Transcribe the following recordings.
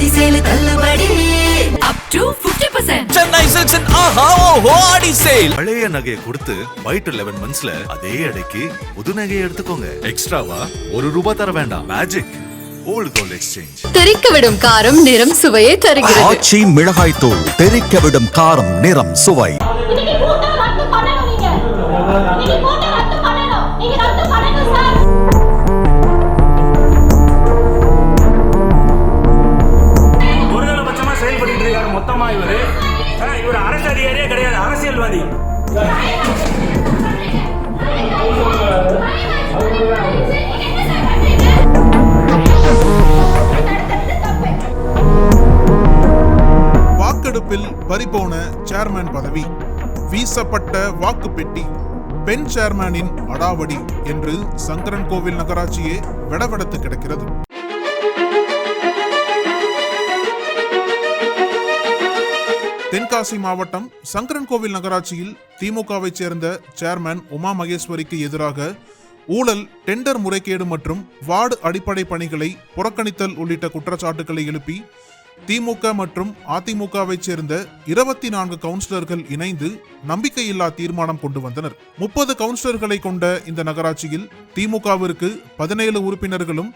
ஆடி சேலு தள்ளுபடி. Up to 50% Chennai சில்க்ஸின் ஆஹா ஓஹோ ஆடி sale பழைய நகையை கொடுத்து ஒயிட் லெவன் மந்த்ஸ்ல அதே எடைக்கு புது நகையை எடுத்துக்கோங்க. எக்ஸ்ட்ராவா ஒரு ரூபாய் தர வேண்டாம். மேஜிக் தெறிக்க விடும் காரம் நிறம் சுவையை தருகிறது. ஆச்சி மிளகாய் தூள் தெறிக்க விடும் காரம் நிறம் சுவை. வாக்கெடுப்பில் பறிபோன சேர்மேன் பதவி வீசப்பட்ட வாக்கு பெட்டி பெண் சேர்மேனின் அடாவடி என்று சங்கரன் கோவில் நகராட்சியே விடவெடுத்து கிடக்கிறது. தென்காசி மாவட்டம் சங்கரன் கோவில் நகராட்சியில் திமுகவைச் சேர்ந்த சேர்மேன் உமா மகேஸ்வரிக்கு எதிராக ஊழல் டெண்டர் முறைகேடு மற்றும் வார்டு அடிப்படை பணிகளை புறக்கணித்தல் உள்ளிட்ட குற்றச்சாட்டுகளை எழுப்பி திமுக மற்றும் அதிமுகவைச் சேர்ந்த இருபத்தி நான்கு கவுன்சிலர்கள் இணைந்து நம்பிக்கையில்லா தீர்மானம் கொண்டு வந்தனர். முப்பது கவுன்சிலர்களை கொண்ட இந்த நகராட்சியில் திமுகவிற்கு பதினேழு உறுப்பினர்களும்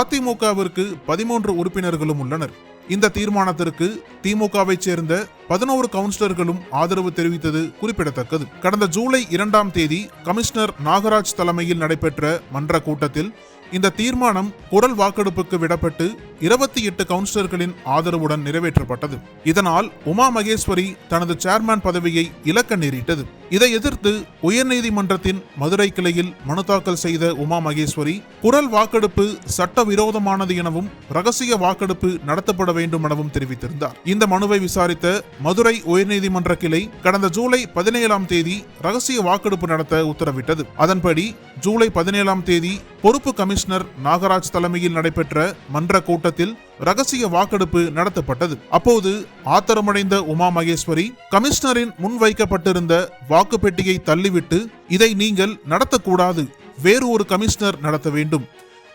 அதிமுகவிற்கு பதிமூன்று உறுப்பினர்களும் உள்ளனர். இந்த தீர்மானத்திற்கு திமுகவைச் சேர்ந்த பதினோரு கவுன்சிலர்களும் ஆதரவு தெரிவித்தது குறிப்பிடத்தக்கது. கடந்த ஜூலை இரண்டாம் தேதி கமிஷனர் நாகராஜ் தலைமையில் நடைபெற்ற மன்ற கூட்டத்தில் இந்த தீர்மானம் குரல் வாக்கெடுப்புக்கு விடப்பட்டு இருபத்தி எட்டு கவுன்சிலர்களின் ஆதரவுடன் நிறைவேற்றப்பட்டது. இதனால் உமா மகேஸ்வரி தனது சேர்மேன் பதவியை இழக்க நேரிட்டது. இதை எதிர்த்து உயர்நீதிமன்றத்தின் மதுரை கிளையில் மனு தாக்கல் செய்த உமா மகேஸ்வரி குரல் வாக்கெடுப்பு சட்டவிரோதமானது எனவும் ரகசிய வாக்கெடுப்பு நடத்தப்பட வேண்டும் எனவும் தெரிவித்திருந்தார். இந்த மனுவை விசாரித்த மதுரை உயர்நீதிமன்ற கிளை கடந்த ஜூலை பதினேழாம் தேதி ரகசிய வாக்கெடுப்பு நடத்த உத்தரவிட்டது. அதன்படி ஜூலை பதினேழாம் தேதி பொறுப்பு கமிஷனர் நாகராஜ் தலைமையில் நடைபெற்ற மன்ற கூட்டத்தில் ரகசிய வாக்கெடுப்பு நடத்தப்பட்டது. அப்போது ஆத்திரமடைந்த உமா மகேஸ்வரி கமிஷனரின் முன்வைக்கப்பட்டிருந்த வாக்குப்பெட்டியை தள்ளிவிட்டு இதை நீங்கள் நடத்தக்கூடாது. வேறு ஒரு கமிஷனர் நடத்த வேண்டும்.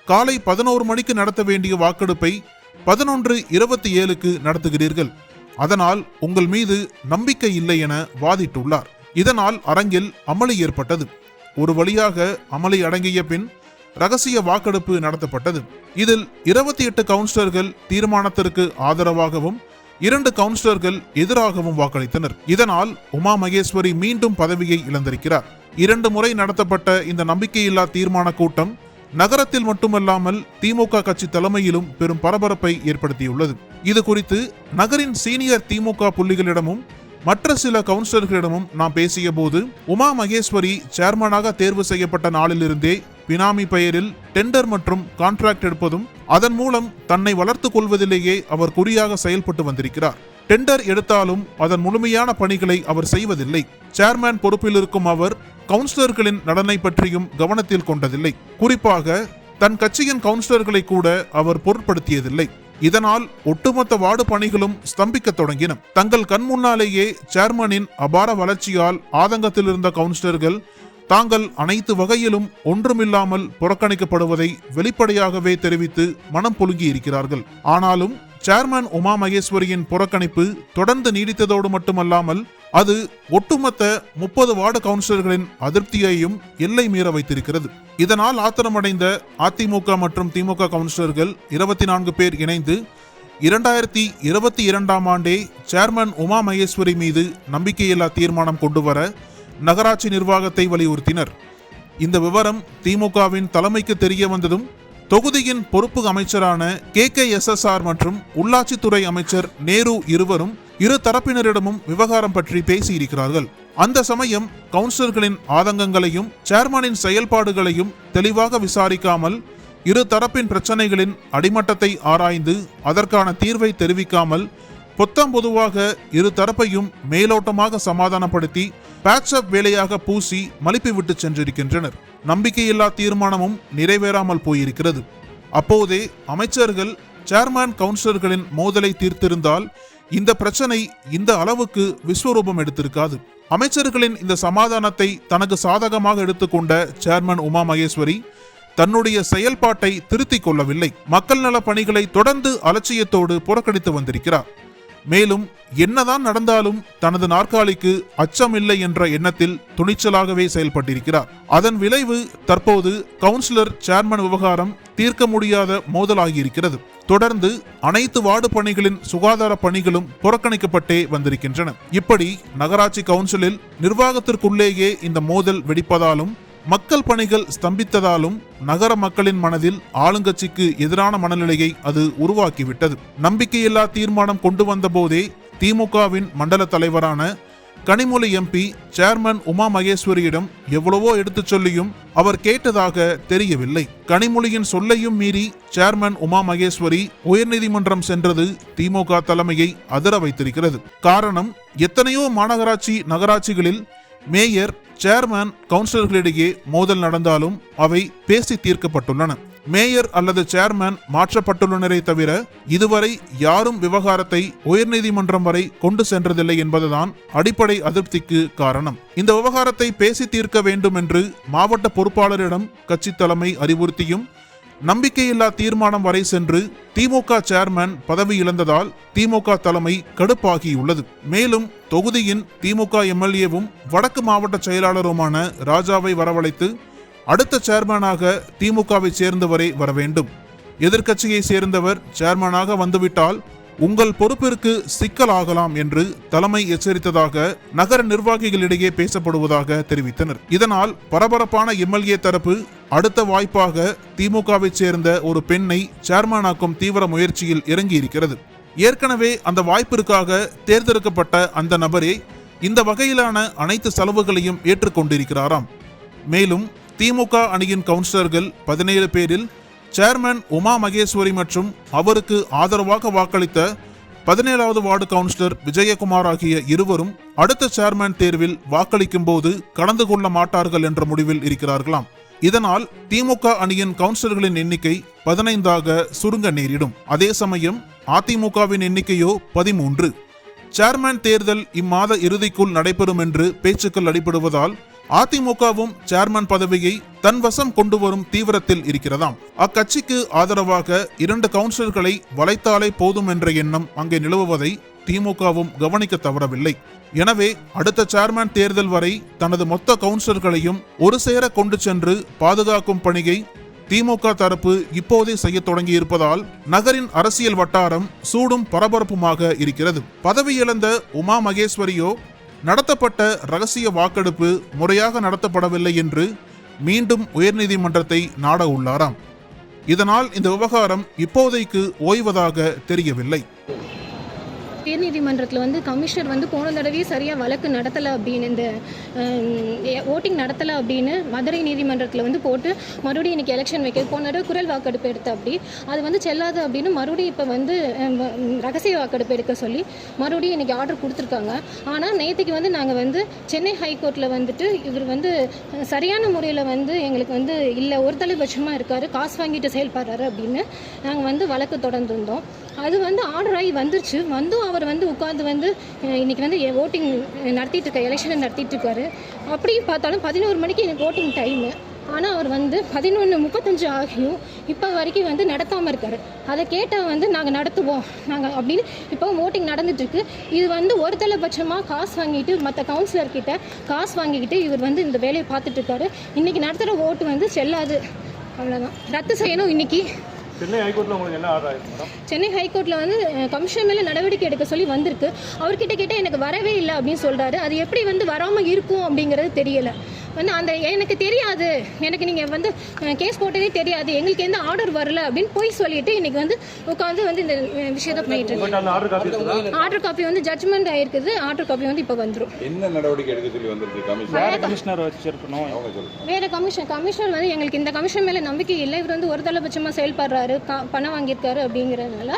காலை பதினோரு மணிக்கு நடத்த வேண்டிய வாக்கெடுப்பை பதினொன்று இருபத்தி ஏழுக்கு நடத்துகிறீர்கள். அதனால் உங்கள் மீது நம்பிக்கை இல்லை என வாதிட்டுள்ளார். இதனால் அரங்கில் அமளி ஏற்பட்டது. ஒரு வழியாக அமளி அடங்கிய பின் ரகசிய வாக்கெடுப்பு நடத்தப்பட்டது. இதில் இருபத்தி எட்டு கவுன்சிலர்கள் தீர்மானத்திற்கு ஆதரவாகவும் இரண்டு கவுன்சிலர்கள் எதிராகவும் வாக்களித்தனர். இதனால் உமா மகேஸ்வரி மீண்டும் பதவியை இழந்திருக்கிறார். இரண்டு முறை நடத்தப்பட்ட இந்த நம்பிக்கையில்லா தீர்மான கூட்டம் நகரத்தில் மட்டுமல்லாமல் திமுக கட்சி தலைமையிலும் பெரும் பரபரப்பை ஏற்படுத்தியுள்ளது. இது குறித்து நகரின் சீனியர் திமுக புள்ளிகளிடமும் மற்ற சில கவுன்சிலர்களிடமும் நாம் பேசிய போது உமா மகேஸ்வரி சேர்மனாக தேர்வு செய்யப்பட்ட நாளிலிருந்தே பினாமி பெயரில் டெண்டர் மற்றும் கான்ட்ராக்ட் எடுப்பதும் அதன் மூலம் தன்னை வளர்த்துக் கொள்வதிலேயே அவர் குறியாக செயல்பட்டு வந்திருக்கிறார். டெண்டர் எடுத்தாலும் அதன் முழுமையான பணிகளை அவர் செய்வதில்லை. சேர்மேன் பொறுப்பில் இருக்கும் அவர் கவுன்சிலர்களின் நலனை பற்றியும் கவனத்தில் கொண்டதில்லை. குறிப்பாக தன் கட்சியின் கவுன்சிலர்களை கூட அவர் பொருட்படுத்தியதில்லை. இதனால் ஒட்டுமொத்த வார்டு பணிகளும் ஸ்தம்பிக்க தொடங்கின. தங்கள் கண் முன்னாலேயே சேர்மனின் அபார வளர்ச்சியால் ஆதங்கத்தில் இருந்த கவுன்சிலர்கள் தாங்கள் அனைத்து வகையிலும் ஒன்றுமில்லாமல் புறக்கணிக்கப்படுவதை வெளிப்படையாகவே தெரிவித்து மனம் புழுங்கி இருக்கிறார்கள் ஆனாலும் சேர்மன் உமா மகேஸ்வரியின் புறக்கணிப்பு தொடர்ந்து நீடித்ததோடு மட்டுமல்லாமல் அது ஒட்டுமொத்த முப்பது வார்டு கவுன்சிலர்களின் அதிருப்தியையும் எல்லை மீற வைத்திருக்கிறது. இதனால் ஆத்திரமடைந்த அதிமுக மற்றும் திமுக கவுன்சிலர்கள் இருபத்தி நான்கு பேர் இணைந்து இரண்டாயிரத்தி இருபத்தி இரண்டாம் ஆண்டே சேர்மன் உமா மகேஸ்வரி மீது நம்பிக்கையில்லா தீர்மானம் கொண்டு வர நகராட்சி நிர்வாகத்தை வலியுறுத்தினர். இந்த விவரம் திமுகவின் தலைமைக்கு தெரிய வந்ததும் தொகுதியின் பொறுப்பு அமைச்சரான K. K. S. S. R. மற்றும் உள்ளாட்சித்துறை அமைச்சர் நேரு இருவரும் இரு தரப்பினரிடமும் விவகாரம் பற்றி பேசியிருக்கிறார்கள். அந்த சமயம் கவுன்சிலர்களின் ஆதங்கங்களையும் சேர்மனின் செயல்பாடுகளையும் தெளிவாக விசாரிக்காமல் இரு தரப்பின் பிரச்சனைகளின் அடிமட்டத்தை ஆராய்ந்து அதற்கான தீர்வை தெரிவிக்காமல் பொத்தாம் பொதுவாக இரு தரப்பையும் மேலோட்டமாக சமாதானப்படுத்தி பேட்சப் வேலையாக பூசி மலிப்பி விட்டு சென்றிருக்கின்றனர். நம்பிக்கையில்லா தீர்மானமும் நிறைவேறாமல் போயிருக்கிறது. அப்போதே அமைச்சர்கள் சேர்மேன் கவுன்சிலர்களின் மோதலை தீர்த்திருந்தால் இந்த பிரச்சனை இந்த அளவுக்கு விஸ்வரூபம் எடுத்திருக்காது. அமைச்சர்களின் இந்த சமாதானத்தை தனக்கு சாதகமாக எடுத்துக்கொண்ட சேர்மன் உமா மகேஸ்வரி தன்னுடைய செயல்பாட்டை திருத்திக் கொள்ளவில்லை. மக்கள் நல பணிகளை தொடர்ந்து அலட்சியத்தோடு புறக்கணித்து வந்திருக்கிறார். மேலும் என்னதான் நடந்தாலும் தனது நாற்காலிக்கு அச்சமில்லை என்ற எண்ணத்தில் துணிச்சலாகவே செயல்பட்டிருக்கிறார். அதன் விளைவு தற்போது கவுன்சிலர் சேர்மன் விவகாரம் தீர்க்க முடியாத மோதலாகியிருக்கிறது. தொடர்ந்து அனைத்து வார்டு பணிகளின் சுகாதார பணிகளும் புறக்கணிக்கப்பட்டே வந்திருக்கின்றன. இப்படி நகராட்சி கவுன்சிலில் நிர்வாகத்திற்குள்ளேயே இந்த மோதல் வெடிப்பதாலும் மக்கள் பணிகள் ஸ்தம்பித்ததாலும் நகர மக்களின் மனதில் ஆளுங்கட்சிக்கு எதிரான மனநிலையை அது உருவாக்கிவிட்டது. நம்பிக்கையில்லா தீர்மானம் கொண்டு வந்த போதே திமுகவின் மண்டல தலைவரான கனிமொழி எம்பி சேர்மன் உமா மகேஸ்வரியிடம் எவ்வளவோ எடுத்துச் சொல்லியும் அவர் கேட்டதாக தெரியவில்லை. கனிமொழியின் சொல்லையும் மீறி சேர்மன் உமா மகேஸ்வரி உயர்நீதிமன்றம் சென்றது திமுக தலைமையை அதிர வைத்திருக்கிறது. காரணம் எத்தனையோ மாநகராட்சி நகராட்சிகளில் மேயர் சேர்மேன் கவுன்சிலர்களிடையே மோதல் நடந்தாலும் அவை பேசி தீர்க்கப்பட்டுள்ளன. மேயர் அல்லது சேர்மேன் மாற்றப்பட்டுள்ளனரே தவிர இதுவரை யாரும் விவகாரத்தை உயர்நீதிமன்றம் வரை கொண்டு சென்றதில்லை என்பதுதான் அடிப்படை அதிருப்திக்கு காரணம். இந்த விவகாரத்தை பேசி தீர்க்க வேண்டும் என்று மாவட்ட பொறுப்பாளரிடம் கட்சி தலைமை அறிவுறுத்தியும் நம்பிக்கையில்லா தீர்மானம் வரை சென்று திமுக சேர்மன் பதவி இழந்ததால் திமுக தலைமை கடுப்பாகியுள்ளது. மேலும் தொகுதியின் திமுக எம்எல்ஏவும் வடக்கு மாவட்ட செயலாளருமான ராஜாவை வரவழைத்து அடுத்த சேர்மனாக திமுகவை சேர்ந்தவரை வர வேண்டும். எதிர்க்கட்சியை சேர்ந்தவர் சேர்மனாக வந்துவிட்டால் உங்கள் பொறுப்பிற்கு சிக்கலாகலாம் என்று தலைமை எச்சரித்ததாக நகர நிர்வாகிகளிடையே பேசப்படுவதாக தெரிவித்தனர். இதனால் பரபரப்பான எம்எல்ஏ தரப்பு அடுத்த வாய்ப்பாக திமுகவைச் சேர்ந்த ஒரு பெண்ணை சேர்மனாக்கும் தீவிர முயற்சியில் இறங்கியிருக்கிறது. ஏற்கனவே அந்த வாய்ப்பிற்காக தேர்ந்தெடுக்கப்பட்ட அந்த நபரே இந்த வகையிலான அனைத்து செலவுகளையும் ஏற்றுக்கொண்டிருக்கிறாராம். மேலும் திமுக அணியின் கவுன்சிலர்கள் பதினேழு பேரில் சேர்மன் உமா மகேஸ்வரி மற்றும் அவருக்கு ஆதரவாக வாக்களித்த பதினேழாவது வார்டு கவுன்சிலர் விஜயகுமார் ஆகிய இருவரும் அடுத்த சேர்மன் தேர்வில் வாக்களிக்கும் போது கலந்து கொள்ள மாட்டார்கள் என்ற முடிவில் இருக்கிறார்களாம். இதனால் திமுக அணியின் கவுன்சிலர்களின் எண்ணிக்கை பதினைந்தாக சுருங்க நேரிடும். அதே சமயம் அதிமுகவின் எண்ணிக்கையோ பதிமூன்று. சேர்மன் தேர்தல் இம்மாத இறுதிக்குள் நடைபெறும் என்று பேச்சுக்கள் அடிபடுவதால் அதிமுகவும் சேர்மன் பதவியை தன் வசம் கொண்டு வரும் தீவிரத்தில் இருக்கிறதாம். அக்கட்சிக்கு ஆதரவாக இரண்டு கவுன்சிலர்களை வளைத்தாலே போதும் என்ற எண்ணம் அங்கே நிலவுவதை திமுகவும் கவனிக்க தவறவில்லை. எனவே அடுத்த சேர்மன் தேர்தல் வரை தனது மொத்த கவுன்சிலர்களையும் ஒரு சேர கொண்டு சென்று பாதுகாக்கும் பணியை திமுக தரப்பு இப்போதே செய்ய தொடங்கி இருப்பதால் நகரின் அரசியல் வட்டாரம் சூடும் பரபரப்புமாக இருக்கிறது. பதவி இழந்த உமா மகேஸ்வரியோ நடத்தப்பட்ட ரகசிய வாக்கெடுப்பு முறையாக நடத்தப்படவில்லை என்று மீண்டும் உயர்நீதிமன்றத்தை நாட உள்ளாராம். இதனால் இந்த விவகாரம் இப்போதைக்கு ஓய்வதாக தெரியவில்லை. உயர்நீதிமன்றத்தில் வந்து கமிஷனர் வந்து போன தடவையே சரியாக வழக்கு நடத்தலை அப்படின்னு இந்த ஓட்டிங் நடத்தலை அப்படின்னு மதுரை நீதிமன்றத்தில் வந்து போட்டு மறுபடியும் இன்னைக்கு எலெக்ஷன் வைக்க போன தடவை குரல் வாக்கெடுப்பு எடுத்த அப்படி அது வந்து செல்லாது அப்படின்னு மறுபடியும் இப்போ வந்து ரகசிய வாக்கெடுப்பு எடுக்க சொல்லி மறுபடியும் இன்னைக்கு ஆர்டர் கொடுத்துருக்காங்க. ஆனால் நேற்றுக்கு வந்து நாங்கள் வந்து சென்னை ஹைகோர்ட்டில் வந்துட்டு இவர் வந்து சரியான முறையில் வந்து எங்களுக்கு வந்து இல்லை ஒரு தலைபட்சமாக இருக்கார் காசு வாங்கிட்டு செயல்படுறாரு அப்படின்னு நாங்கள் வந்து வழக்கு தொடர்ந்துருந்தோம். அது வந்து ஆர்டர் ஆகி வந்துருச்சு. வந்தும் அவர் வந்து உட்காந்து வந்து இன்றைக்கி இன்னைக்கு வந்து ஓட்டிங் நடத்திட்டு இருக்க எலெக்ஷனை நடத்திட்டு இருக்காரு. அப்படியும் பார்த்தாலும் பதினோரு மணிக்கு எனக்கு ஓட்டிங் டைமு ஆனால் அவர் வந்து பதினொன்று முப்பத்தஞ்சு ஆகியும் இப்போ வரைக்கும் வந்து நடத்தாமல் இருக்கார். அதை கேட்டால் வந்து நாங்கள் நடத்துவோம். நாங்கள் அப்படின்னு இப்போ ஓட்டிங் நடந்துட்டுருக்கு இது வந்து ஒரு தலைபட்சமாக காசு வாங்கிட்டு மற்ற கவுன்சிலர்கிட்ட காசு வாங்கிக்கிட்டு இவர் வந்து இந்த வேலையை பார்த்துட்டு இருக்காரு. இன்றைக்கி நடத்துகிற ஓட்டு வந்து செல்லாது. அவ்வளோதான் ரத்து செய்யணும் இன்னைக்கு. சென்னை ஹைகோர்ட்டில் உங்களுக்கு என்ன ஆர்டர் ஆயிருக்கு சென்னை ஹைகோர்ட்டில் வந்து கமிஷன் மேலே நடவடிக்கை எடுக்க சொல்லி வந்திருக்கு. அவர்கிட்ட கிட்ட எனக்கு வரவே இல்லை அப்படின்னு சொல்கிறாரு அது எப்படி வந்து வராமல் இருக்கும் அப்படிங்கிறது தெரியலை. வந்து அந்த எனக்கு தெரியாது. எனக்கு நீங்கள் வந்து கேஸ் போட்டதே தெரியாது. எங்களுக்கு எந்த ஆர்டர் வரல அப்படின்னு போய் சொல்லிட்டு இன்னைக்கு வந்து உட்காந்து வந்து இந்த விஷயத்தை பண்ணிட்டு இருக்கு உங்கள்கிட்ட அந்த ஆர்டர் காப்பி இருக்குதா? ஆர்டர் காப்பி வந்து ஜட்ஜ்மெண்ட் ஆயிருக்குது. ஆர்டர் காப்பி வந்து இப்போ வந்துடும் என்ன நடவடிக்கை எடுக்க சொல்லி வந்திருக்கு வேற கமிஷனர் வச்சிருக்கணும் அவங்க சொல்லுங்க. வேற கமிஷன் கமிஷனர் வந்து எங்களுக்கு இந்த கமிஷன் மேலே நம்பிக்கை இல்லை. இவர் வந்து ஒரு தலைபட்சமாக செயல்படுறாரு கா பணம் வாங்கியிருக்காரு அப்படிங்கிறதுனால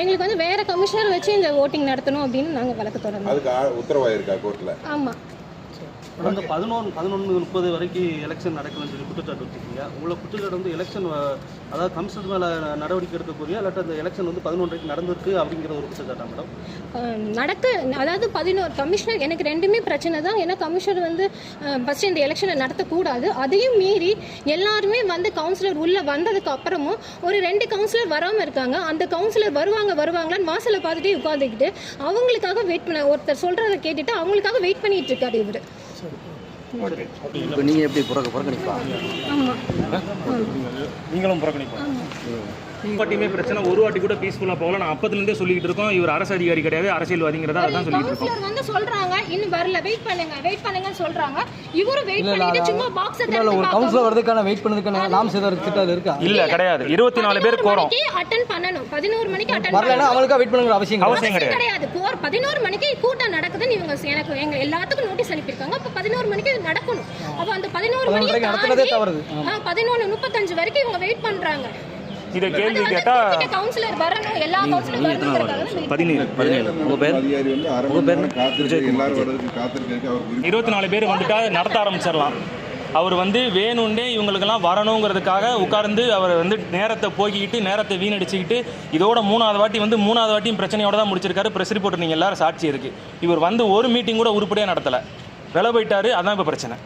எங்களுக்கு வந்து வேற கமிஷனர் வச்சு இந்த ஓட்டிங் நடத்தணும் அப்படின்னு நாங்கள் வழக்கு தொடர்ந்தோம். அதுக்கு உத்தரவாயிருக்கா கோர்ட்ல ஆமாம் கடந்த பதினொன்று பதினொன்று முப்பது வரைக்கும் எலெக்ஷன் நடக்கணும்னு சொல்லி குற்றச்சாட்டு வச்சுருக்கீங்க. உங்களை குற்றச்சாட்டு வந்து எலெக்ஷன் அதாவது கமிஷன் மேலே நடவடிக்கை எடுக்கக்கூடிய இல்லாட்டி அந்த எலெக்ஷன் வந்து பதினொன்றைக்கு நடந்திருக்கு அப்படிங்கிற ஒரு குற்றச்சாட்டா மேடம் நடக்க அதாவது பதினோரு கமிஷனர் எனக்கு ரெண்டுமே பிரச்சனை தான். ஏன்னா கமிஷனர் வந்து ஃபஸ்ட்டு இந்த எலெக்ஷனை நடத்தக்கூடாது. அதையும் மீறி எல்லாருமே வந்து கவுன்சிலர் உள்ளே வந்ததுக்கு அப்புறமும் ஒரு ரெண்டு கவுன்சிலர் வராமல் இருக்காங்க. அந்த கவுன்சிலர் வருவாங்க வருவாங்களான்னு வாசலை பார்த்துட்டே உட்காந்துக்கிட்டு அவங்களுக்காக வெயிட் பண்ண ஒருத்தர் சொல்கிறத கேட்டுட்டு அவங்களுக்காக வெயிட் பண்ணிட்டு இருக்காரு இவர். இப்போ நீங்கள் எப்படி புறக்க புறக்கணிப்பா? நீங்களும் புறக்கணிப்போம் வாட்டியுமே பிரச்சனை. ஒரு வாட்டி கூட பீஸ்ஃபுல்லாக போகல. நான் அப்பத்துலேருந்தே சொல்லிக்கிட்டு இருக்கோம். இவர் அரசு அதிகாரி கிடையாது. அரசியல்வாதிங்கிறத அதான் சொல்லிட்டு இருக்கோம். வந்து சொல்றாங்க. இன்னும் வரல. வெயிட் பண்ணுங்க. வெயிட் பண்ணுங்கன்னு சொல்றாங்க. இவரும் வெயிட் பண்ணிட்டு சும்மா பாக்ஸ் இல்லை ஒரு கவுன்சிலர் வரதுக்கான வெயிட் பண்ணதுக்கான நாம் செய்த திட்டம் இருக்கா? இல்ல கிடையாது. இருபத்தி நாலு பேர் கோரம். அட்டன் பண்ணணும். பதினோரு மணிக்கு அட்டன் வரலன்னா அவங்களுக்கா வெயிட் பண்ணுங்கிற அவசியம் கிடையாது. அவசியம் கிடையாது. போர் பதினோரு மணிக்கு கூட்டம் நடக்குதுன்னு இவங்க எனக்கு எங்க எல்லாத்துக்கும் நோட்டீஸ் அனுப்பியிருக்காங்க. அப்ப பதினோரு மணிக்கு இது நடக்கணும். அப்ப அந்த பதினோரு மணிக்கு. பதினொன்று முப்பத்தஞ்சு வரைக்கும் இவங்க வெயிட் பண்றாங்க. இதை கேள்வி வந்து கேட்டா குறிப்பிட்ட கவுன்சிலர் வரணும் எல்லா கவுன்சிலர் பதினேழு பதினேழு. உங்கள் பேர்? இருபத்தி நாலு பேர் வந்துட்டா நடத்த ஆரம்பிச்சிடலாம். அவர் வந்து வேணும்னே இவங்களுக்கெல்லாம் வரணுங்கிறதுக்காக உட்கார்ந்து அவர் வந்து நேரத்தை போக்கிக்கிட்டு நேரத்தை வீணடிச்சுக்கிட்டு இதோட மூணாவது வாட்டி வந்து மூணாவது வாட்டியும் பிரச்சனையோட தான் முடிச்சிருக்காரு. ப்ரெஸ் ரிப்போர்ட் நீங்கள் எல்லாரும் சாட்சி இருக்கு. இவர் வந்து ஒரு மீட்டிங் கூட உருப்படியாக நடத்தலை. விலை போயிட்டாரு அதான் இப்போ பிரச்சனை.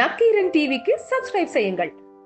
நக்கீரன் டிவிக்கு சப்ஸ்கிரைப் செய்யுங்கள்.